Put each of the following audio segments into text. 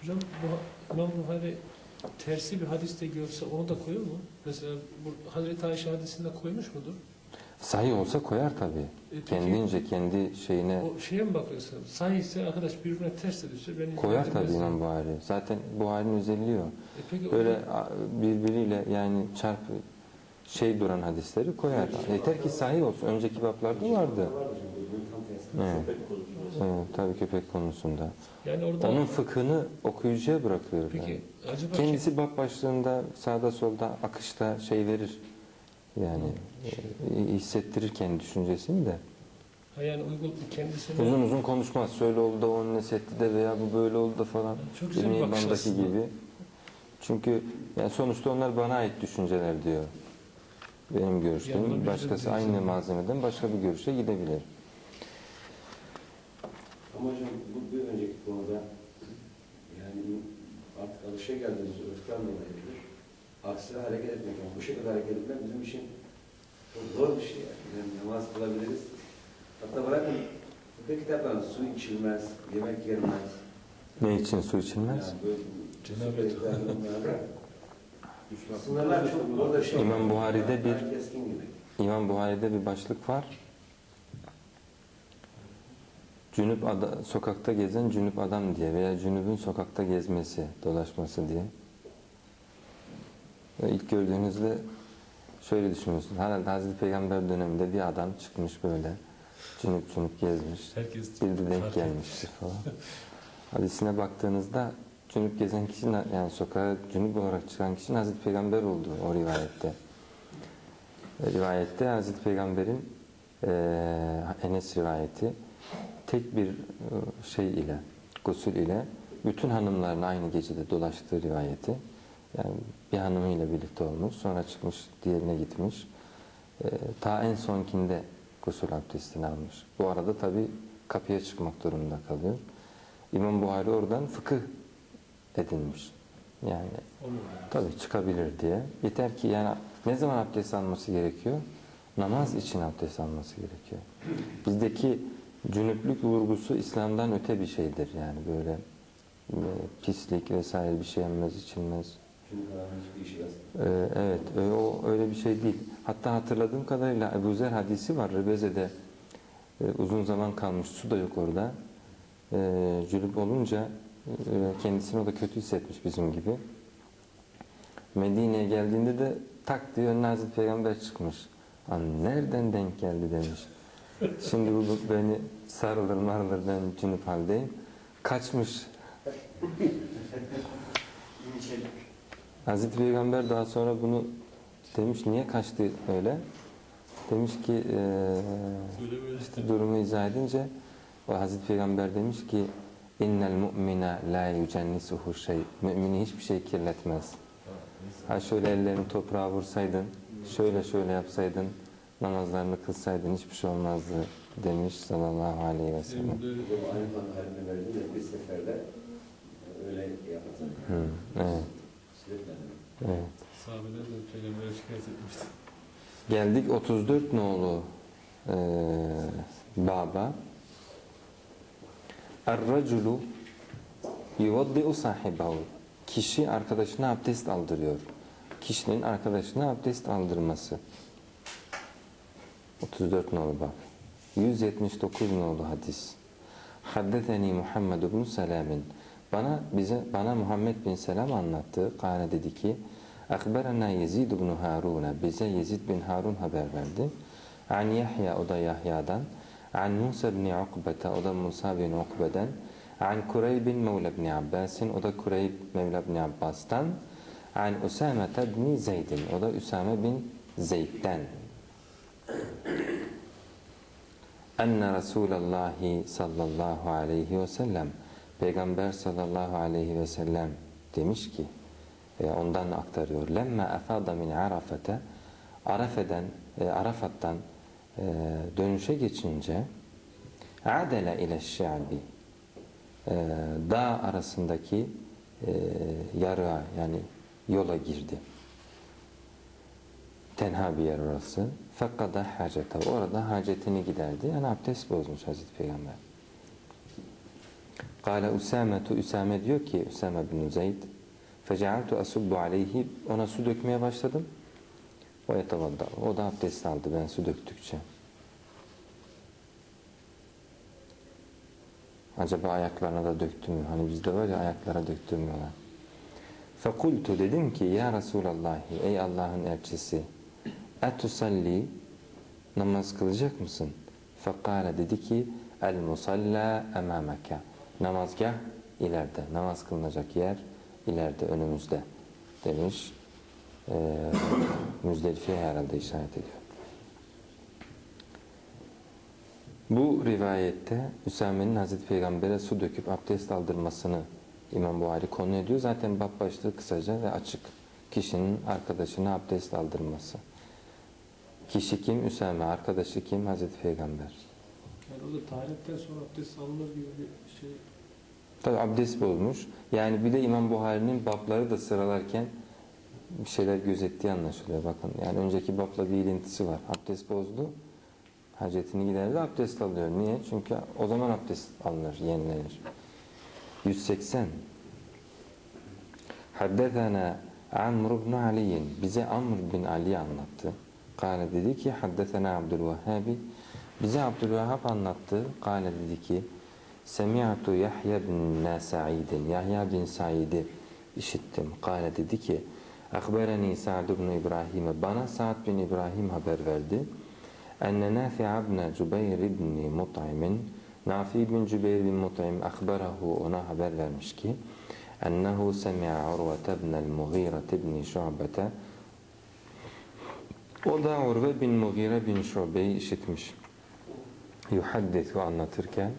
Hocam bu İmam Buhari tersi bir hadiste görse onu da koyuyor mu? Mesela bu Hazreti Ayşe hadisinde koymuş mudur? Sahih olsa koyar tabii. peki- Kendince kendi şeyine O şeye mi bakıyorsun? Sahihse arkadaş birbirine ters de düşse beni koyar ilgilendirmez. tabii İmam Buhari. Zaten Buhari'nin özelliği o. E peki Böyle a- birbiriyle yani çarp şey duran hadisleri koyar. Yeter ki sahih olsun. Önceki bablarda vardı. Evet. Evet, tabii köpek konusunda. yani orada Onun fıkhını okuyucuya bırakıyorum. peki yani. acaba Kendisi bab başlığında sağda solda akışta şey verir. Yani e, hissettirir kendi düşüncesini de. ha yani uygun kendisine Uzun uzun konuşmaz. Şöyle oldu da onun nesetti de veya bu böyle oldu da falan. Çok güzel bir bakış aslında. gibi. Çünkü yani sonuçta onlar bana ait düşünceler diyor. Benim Yani görüşlerim. Başkası aynı malzemeden başka bir görüşe gidebilir. Ama hocam bu bir önceki konuda yani artık alışa geldiğimiz örften dolayıdır. Aksine hareket etmek, yani bu şekilde hareket etmek bizim için çok zor bir şey yani. yani namaz kılabiliriz. Hatta bırakın fıkıh kitaplarında su içilmez, yemek yenmez. Ne için su içilmez? Yani böyle yani. Sınırlar çok orada şey. İmam Buhari'de bir- Yani keskin gibi. İmam Buhari'de bir başlık var. Cünüp ada, sokakta gezen cünüp adam diye veya cünübün sokakta gezmesi, dolaşması diye. Ve ilk gördüğünüzde şöyle düşünüyorsunuz. Herhalde Hazreti Peygamber döneminde bir adam çıkmış böyle. Cünüp cünüp gezmiş. herkes Bir de denk gelmiştir falan. Hadisine baktığınızda cünüp gezen kişinin yani sokağa cünüp olarak çıkan kişinin Hazreti Peygamber olduğu o rivayette. Rivayette Hazreti Peygamber'in e, Enes rivayeti tek bir e, şey ile gusül ile bütün hanımların aynı gecede dolaştığı rivayeti. Yani bir hanımıyla birlikte olmuş, sonra çıkmış, diğerine gitmiş. E, ta en sonkinde gusül abdestini almış. Bu arada tabi kapıya çıkmak durumunda kalıyor. İmam Buhari oradan fıkıh edinmiş. Yani tabi çıkabilir diye. Yeter ki yani ne zaman abdest alması gerekiyor? Namaz için abdest alması gerekiyor. Bizdeki cünüplük vurgusu İslam'dan öte bir şeydir yani böyle e, pislik vesaire bir şey yenmez içilmez. Ee, evet, ö- o öyle bir şey değil. Hatta hatırladığım kadarıyla Ebu Zer hadisi var. Ribeze'de e, uzun zaman kalmış, su da yok orada. E, cülüp olunca e, kendisini o da kötü hissetmiş bizim gibi. Medine'ye geldiğinde de tak diye önüne Hazreti Peygamber çıkmış. Lan nereden denk geldi demiş. Şimdi bu bu beni sarılır marılır ben cünüp haldeyim. Kaçmış. Hazreti Peygamber daha sonra bunu demiş niye kaçtı öyle? Demiş ki böyle işte durumu izah edince o Hazreti Peygamber demiş ki innel mu'mine la yücennisuhu şey. Mümini hiçbir şey kirletmez. Ha şöyle ellerini toprağa vursaydın, şöyle şöyle yapsaydın, namazlarını kılsaydın hiçbir şey olmazdı demiş sallallahu aleyhi ve sellem. Aynı haline verdi de bir seferde öyle yaptı. Hı, evet, evet. sahabeler de peygambere şikayet etmişti. Geldik 34 nolu eee baba. Er-raculu yuvaddi'u sahibahu. Kişi arkadaşına abdest aldırıyor. Kişinin arkadaşına abdest aldırması. 34 nolu bab. 179 nolu hadis. Haddeteni Muhammed bin Selam'ın bana bize bana Muhammed bin Selam anlattı. Kâne dedi ki: "Akberena Yezid bin Harun bize Yezid bin Harun haber verdi. An Yahya o da Yahya'dan, an Musa bin Ukbete o da Musa bin Ukbe'den, an Kureyb bin Mevla bin Abbas'in o da Kureyb Mevla bin Abbas'tan, an Usame bin Zeyd'in o da Usame bin Zeyd'den. Enne Resulallahi sallallahu aleyhi ve sellem Peygamber sallallahu aleyhi ve sellem demiş ki e, ondan aktarıyor. Lemme efada min Arafete Arafe'den e, Arafat'tan e, dönüşe geçince adele ile şi'bi e, dağ arasındaki e, yarığa yani yola girdi. Tenha bir yer orası. Fekkada hacete. Orada hacetini giderdi. Yani abdest bozmuş Hazreti Peygamber. Kale Üsametu Üsame diyor ki Üsame bin Zeyd Fecealtu asubbu aleyhi ona su dökmeye başladım. O yetavadda. O da abdest aldı ben su döktükçe. Acaba ayaklarına da döktüm mü? Hani bizde var ya ayaklara döktürmüyorlar. Fekultu dedim ki ya Resulallah ey Allah'ın elçisi etusalli namaz kılacak mısın? Fekale dedi ki el musalla emameke namazgah ileride namaz kılınacak yer ileride önümüzde demiş. Ee, Müzdelife'ye herhalde işaret ediyor. Bu rivayette Üsame'nin Hazreti Peygamber'e su döküp abdest aldırmasını İmam Buhari konu ediyor. Zaten bab başlığı kısaca ve açık. Kişinin arkadaşına abdest aldırması. Kişi kim? Üsame. Arkadaşı kim? Hazreti Peygamber. Yani o da taharetten sonra abdest alınır gibi bir şey. Tabi abdest bozmuş. Yani bir de İmam Buhari'nin babları da sıralarken bir şeyler gözettiği anlaşılıyor. Bakın yani önceki babla bir ilintisi var. Abdest bozdu. Hacetini giderdi abdest alıyor. Niye? Çünkü o zaman abdest alınır, yenilenir. 180 Haddethena Amr ibn Ali bize Amr bin Ali anlattı. Kale dedi ki Haddethena Abdülvehhabi bize Abdülvehhab anlattı. Kale dedi ki Semi'tu Yahya bin Sa'idin Yahya bin Sa'id'i işittim. Kale dedi ki Akbereni Sa'd ibn İbrahim bana Sa'd bin İbrahim haber verdi. Enne Nafi' ibn Cübeyr ibn Mut'im'in Nafi bin Cübeyr bin Mut'im akberahu ona haber vermiş ki ennehu semi'a Urve ibn el-Mughira ibn Şu'bete Orada Urve bin Mugire bin Şube'yi işitmiş. Yuhaddethu anlatırken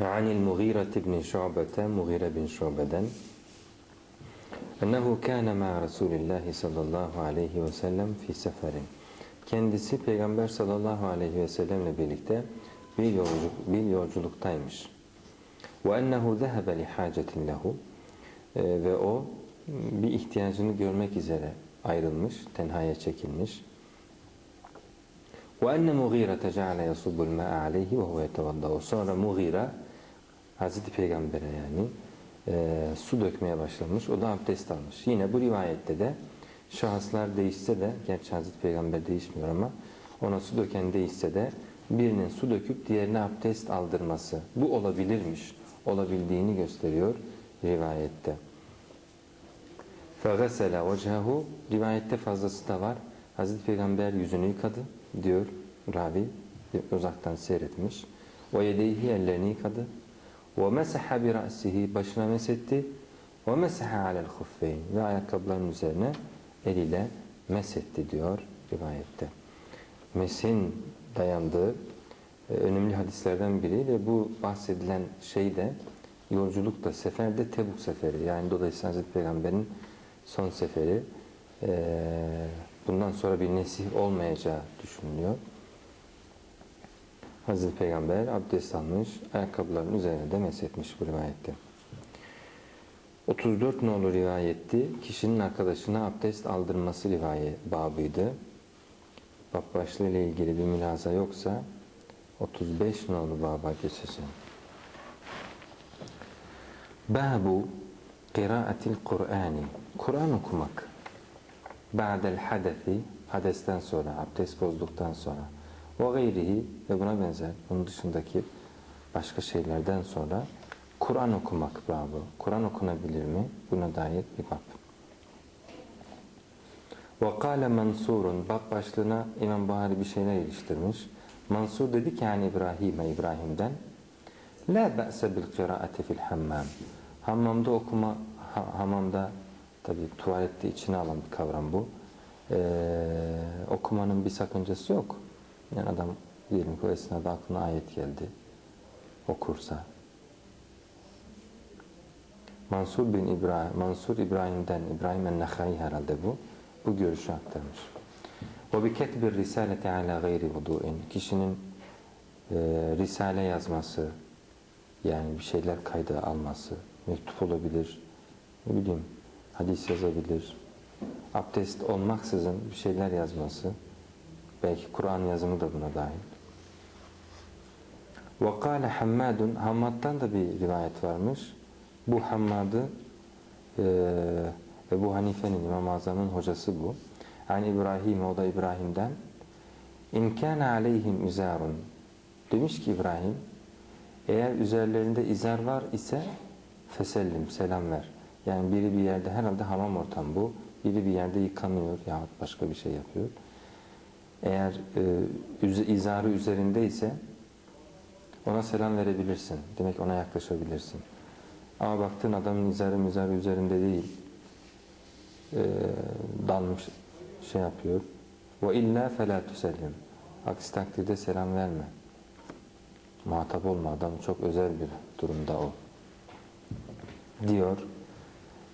Anil Mugire bin Şube'te Mugire bin Şube'den Ennehu kâne mâ Resulillahi sallallahu aleyhi ve sellem fi seferin. Kendisi Peygamber sallallahu aleyhi ve sellemle birlikte bir, yolculuk, bir yolculuktaymış. Ve ennehu zehebe li hacetin lehu ee, ve o bir ihtiyacını görmek üzere ayrılmış, tenhaya çekilmiş. Mughira tecaale yasubbul ma'a aleyhi ve huve yetevaddau. Sonra Mughira Hazreti Peygamber'e yani e, su dökmeye başlamış. O da abdest almış. Yine bu rivayette de şahıslar değişse de, gerçi Hazreti Peygamber değişmiyor ama ona su döken değişse de birinin su döküp diğerine abdest aldırması. Bu olabilirmiş. Olabildiğini gösteriyor rivayette. فَغَسَلَ وَجْهَهُ Rivayette fazlası da var. Hazreti Peygamber yüzünü yıkadı diyor ravi. Uzaktan seyretmiş. وَيَدَيْهِ ellerini yıkadı. وَمَسَحَ بِرَأْسِهِ Başına mesetti. وَمَسَحَ عَلَى الْخُفَّيْنِ Ve ayakkabıların üzerine eliyle mesetti diyor rivayette. Mesin dayandığı e, önemli hadislerden biri ve bu bahsedilen şey de yolculukta, seferde Tebuk seferi. Yani dolayısıyla Hazreti Peygamber'in son seferi. E, bundan sonra bir nesih olmayacağı düşünülüyor. Hazreti Peygamber abdest almış, ayakkabıların üzerine de meshetmiş bu rivayette. 34 nolu rivayetti. Kişinin arkadaşına abdest aldırması rivayet babıydı. Bab başlığı ile ilgili bir mülaza yoksa 35 nolu baba geçeceğim. Babu kıraatil Kur'ani. Kur'an okumak. Ba'del hadesi hadesten sonra, abdest bozduktan sonra ve gayrihi ve buna benzer bunun dışındaki başka şeylerden sonra Kur'an okumak babı. Kur'an okunabilir mi? Buna dair bir bab. Kâle Mansur'un bab başlığına İmam Buhari bir şeyler iliştirmiş. Mansur dedi ki yani İbrahim'e İbrahim'den La bil kıraati fil hammam. Hammamda okuma, ha, hamamda tabi tuvalette içine alan bir kavram bu. Ee, okumanın bir sakıncası yok. Yani adam diyelim ki o esnada aklına ayet geldi. Okursa. Mansur bin İbrahim, Mansur İbrahim'den, İbrahim el-Nehai herhalde bu. Bu görüşü aktarmış. Bi ketbir risaleti ala gayri vudu'in. Kişinin e, risale yazması, yani bir şeyler kayda alması, mektup olabilir, ne bileyim, hadis yazabilir, abdest olmaksızın bir şeyler yazması, belki Kur'an yazımı da buna dahil. Kâle Hammadun, Hammad'dan da bir rivayet varmış. Bu Hammad'ı eee Ebu Hanife'nin, İmam-ı Azam'ın hocası bu. Yani İbrahim, o da İbrahim'den. İn kâne aleyhim izarun. Demiş ki İbrahim, eğer üzerlerinde izar var ise fesellim, selam ver. Yani biri bir yerde, herhalde hamam ortamı bu. Biri bir yerde yıkanıyor yahut başka bir şey yapıyor. Eğer e, izarı üzerinde ise ona selam verebilirsin. Demek ona yaklaşabilirsin. Ama baktın adamın izarı mizarı üzerinde değil. E, dalmış şey yapıyor. Ve illa felâ tüsellim. Aksi takdirde selam verme. Muhatap olma adam çok özel bir durumda o. Diyor.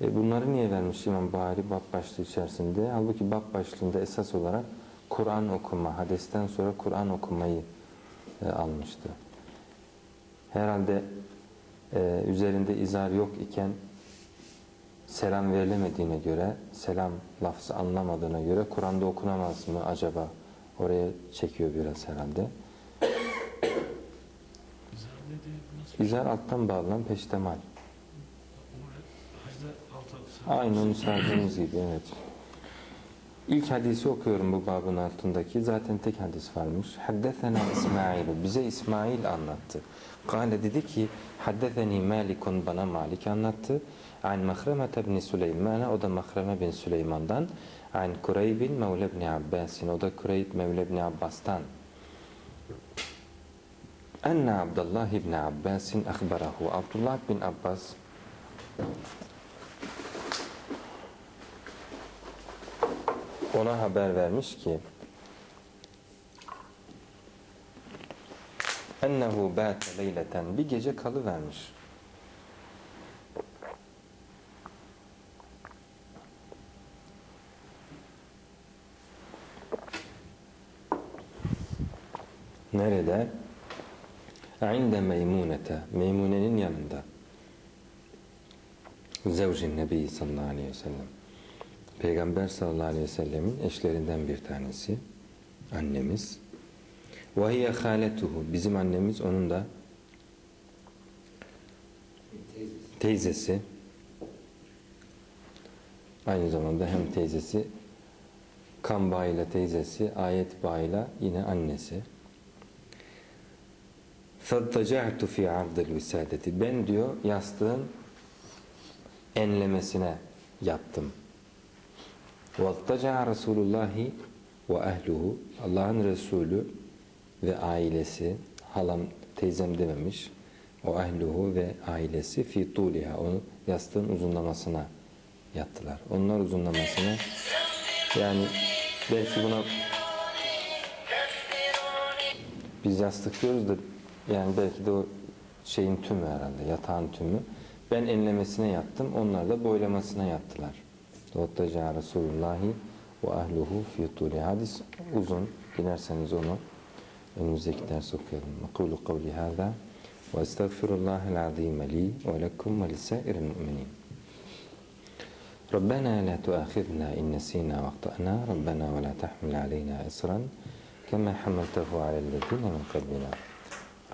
E bunları niye vermiş İmam Buhari bab başlığı içerisinde? Halbuki bab başlığında esas olarak Kur'an okuma, hadesten sonra Kur'an okumayı e, almıştı. Herhalde e, üzerinde izar yok iken selam verilemediğine göre, selam lafzı anlamadığına göre Kur'an'da okunamaz mı acaba? Oraya çekiyor biraz herhalde. İzar alttan bağlanan peştemal. Aynı onu sardığımız gibi evet. İlk hadisi okuyorum bu babın altındaki. Zaten tek hadis varmış. Haddethena İsmail. Bize İsmail anlattı. Kale dedi ki Haddetheni Malikun bana Malik anlattı. An Mahremete ibn Süleyman'a o da Mahreme bin Süleyman'dan. An Kureybin Mevle ibn Abbas'in o da Kureyb Mevle ibn Abbas'tan. Enne Abdullah ibn Abbas'in akhbarahu. Abdullah bin Abbas ona haber vermiş ki ennehu bâte leyleten bir gece kalıvermiş. Nerede? İnde Meymunete, Meymune'nin yanında. Zevcin Nebi sallallahu aleyhi ve sellem. Peygamber sallallahu aleyhi ve sellemin eşlerinden bir tanesi. Annemiz. وَهِيَ خَالَتُهُ Bizim annemiz onun da Teyzesi. teyzesi. Aynı zamanda hem teyzesi kan bağıyla teyzesi, ayet bağıyla yine annesi. فَاتَّجَعْتُ فِي عَرْضِ الْوِسَادَةِ Ben diyor yastığın enlemesine yattım. Vattaca Resulullahi ve ehluhu Allah'ın Resulü ve ailesi halam teyzem dememiş. O ehluhu ve ailesi fi tuliha onu yastığın uzunlamasına yattılar. Onlar uzunlamasına yani belki buna biz yastık diyoruz da yani belki de o şeyin tümü herhalde yatağın tümü. Ben enlemesine yattım onlar da boylamasına yattılar. Dottaca Resulullahi ve ahluhu fi tuli. Hadis uzun. Dilerseniz onu önümüzdeki ders okuyalım. Mekulu kavli hâzâ ve estağfirullahel azîme li ve lekum ve lisâiril mu'minin. ربنا لا تؤاخذنا إن نسينا واخطأنا ربنا ولا تحمل علينا إصرا كما حملته على الذين من قبلنا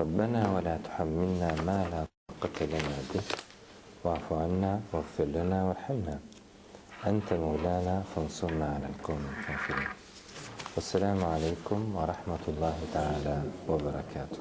ربنا ولا تحملنا ما لا طاقة لنا به واعف عنا واغفر لنا وارحمنا أنت مولانا فانصرنا على القوم الكافرين. والسلام عليكم ورحمة الله تعالى وبركاته.